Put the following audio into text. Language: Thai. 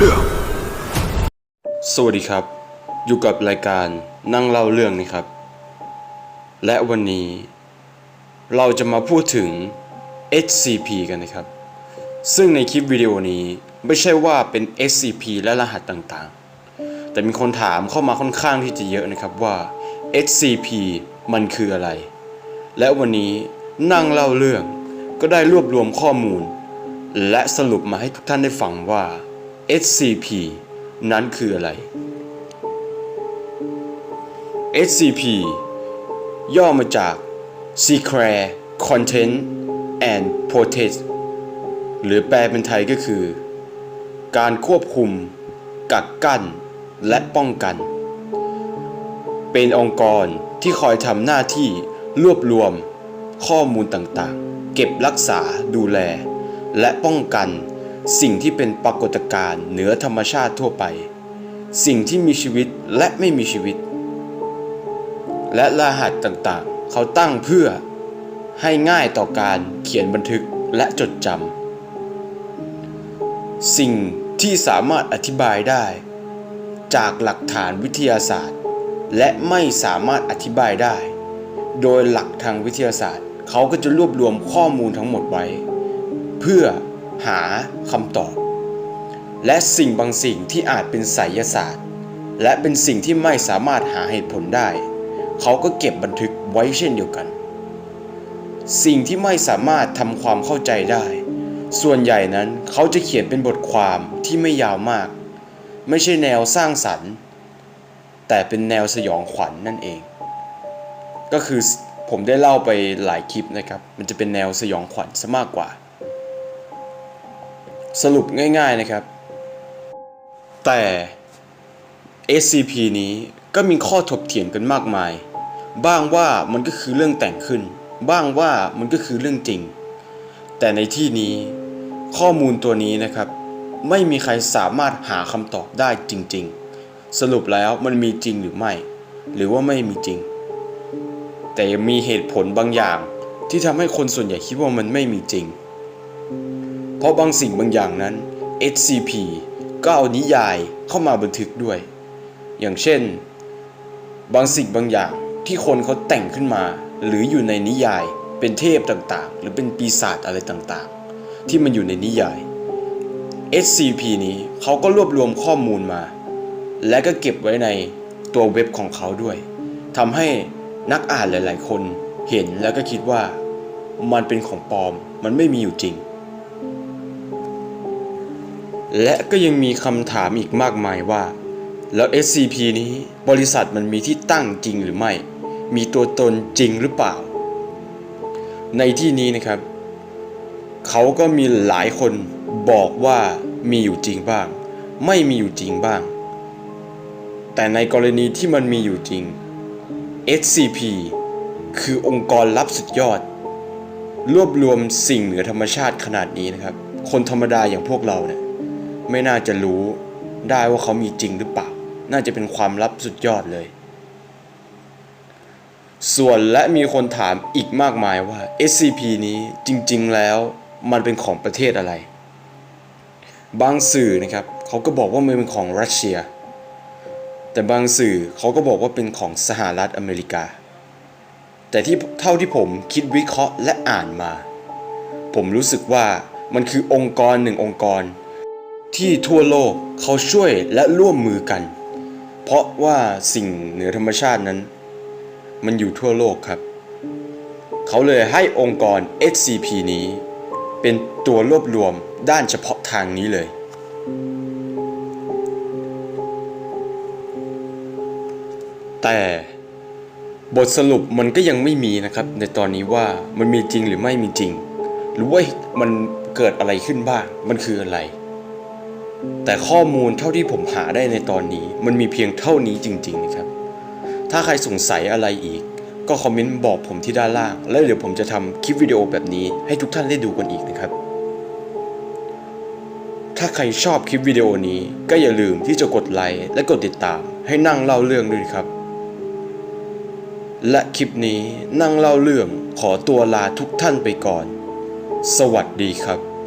เรื่อง สวัสดีครับ อยู่กับรายการนั่งเล่าเรื่องนะครับ และวันนี้เราจะมาพูดถึง SCP กันนะครับ ซึ่งในคลิปวิดีโอนี้ไม่ใช่ว่าเป็น SCP และรหัสต่างๆ แต่มีคนถามเข้ามาค่อนข้างที่จะเยอะนะครับว่า SCP มันคืออะไร และวันนี้นั่งเล่าเรื่องก็ได้รวบรวมข้อมูล และสรุปมาให้ทุกท่านได้ฟังว่า SCP นั้นคืออะไร SCP ย่อมาจาก Secret Content and Protect หรือแปลเป็นไทยก็คือ การควบคุม กักกั้น และป้องกัน เป็นองค์กรที่คอยทำหน้าที่รวบรวม ข้อมูลต่างๆ เก็บรักษาดูแล และป้องกัน สิ่งที่เป็นปรากฏการณ์เหนือธรรมชาติทั่วไป สิ่งที่มีชีวิตและไม่มีชีวิต และรหัสต่างๆ เขาตั้งเพื่อให้ง่ายต่อการเขียนบันทึกและจดจำสิ่งที่สามารถอธิบายได้ จากหลักฐานวิทยาศาสตร์ และไม่สามารถอธิบายได้ โดยหลักทางวิทยาศาสตร์ เขาก็จะรวบรวมข้อมูลทั้งหมดไว้ เพื่อ หาคำตอบ และสิ่งบางสิ่งที่อาจเป็นไสยศาสตร์ และเป็นสิ่งที่ไม่สามารถหาเหตุผลได้ เขาก็เก็บบันทึกไว้เช่นเดียวกัน สิ่งที่ไม่สามารถทำความเข้าใจได้ ส่วนใหญ่นั้นเขาจะเขียนเป็นบทความที่ไม่ยาวมาก ไม่ใช่แนวสร้างสรรค์ แต่เป็นแนวสยองขวัญนนั่นเอง ก็คือผมได้เล่าไปหลายคลิปนะครับ มันจะเป็นแนวสยองขวัญซะมากกว่า สรุปง่ายๆนะครับ แต่ SCP นี้ก็มีข้อถกเถียงกันมากมาย บ้างว่ามันก็คือเรื่องแต่งขึ้น บ้างว่ามันก็คือเรื่องจริง แต่ในที่นี้ข้อมูลตัวนี้นะครับ ไม่มีใครสามารถหาคำตอบได้จริง ๆ สรุปแล้วมันมีจริงหรือไม่ หรือว่าไม่มีจริง แต่มีเหตุผลบางอย่างที่ทำให้คนส่วนใหญ่คิดว่ามันไม่มีจริง เพราะบางสิ่งบางอย่างนั้น SCP ก็เอานิยายเข้ามาบันทึกด้วย อย่างเช่น บางสิ่งบางอย่างที่คนเขาแต่งขึ้นมา หรืออยู่ในนิยายเป็นเทพต่างๆ หรือเป็นปีศาจอะไรต่างๆ ที่มันอยู่ในนิยาย SCP นี้เขาก็รวบรวมข้อมูลมา และก็เก็บไว้ในตัวเว็บของเขาด้วยทำให้นักอ่านหลาย ๆ คนเห็นแล้วก็คิดว่ามันเป็นของปลอม มันไม่มีอยู่จริง และก็ยังมีคำถามอีกมากมายว่า แล้ว SCP นี้บริษัทมันมีที่ตั้งจริงหรือไม่ มีตัวตนจริงหรือเปล่า ในที่นี้นะครับ เขาก็มีหลายคนบอกว่ามีอยู่จริงบ้าง ไม่มีอยู่จริงบ้าง แต่ในกรณีที่มันมีอยู่จริง SCP คือองค์กรลับสุดยอด รวบรวมสิ่งเหนือธรรมชาติขนาดนี้นะครับ คนธรรมดาอย่างพวกเราเนี่ย ไม่น่าจะรู้ได้ว่าเขามีจริงหรือเปล่า น่าจะเป็นความลับสุดยอดเลย ส่วนและมีคนถามอีกมากมายว่า SCP นี้จริงๆแล้วมันเป็นของประเทศอะไร บางสื่อนะครับเขาก็บอกว่ามันเป็นของรัสเซีย แต่บางสื่อเขาก็บอกว่าเป็นของสหรัฐอเมริกา แต่ที่เท่าที่ผมคิดวิเคราะห์และอ่านมา ผมรู้สึกว่ามันคือองค์กรหนึ่งองค์กร ที่ทั่วโลกเขาช่วยและร่วมมือกัน เพราะว่าสิ่งเหนือธรรมชาตินั้น มันอยู่ทั่วโลกครับ เขาเลยให้องค์กร SCP นี้ เป็นตัวรวบรวมด้านเฉพาะทางนี้เลย แต่บทสรุปมันก็ยังไม่มีนะครับ ในตอนนี้ว่ามันมีจริงหรือไม่มีจริง หรือว่ามันเกิดอะไรขึ้นบ้าง มันคืออะไร แต่ข้อมูลเท่าที่ผมหาได้ในตอนนี้ มันมีเพียงเท่านี้จริงๆนะครับ ถ้าใครสงสัยอะไรอีก ก็คอมเมนต์บอกผมที่ด้านล่าง แล้วเดี๋ยวผมจะทำคลิปวิดีโอแบบนี้ให้ทุกท่านได้ดูกันอีกนะครับ ถ้าใครชอบคลิปวิดีโอนี้ก็อย่าลืมที่จะกดไลค์และกดติดตาม ให้นั่งเล่าเรื่องด้วยครับ และคลิปนี้นั่งเล่าเรื่องขอตัวลาทุกท่านไปก่อน สวัสดีครับ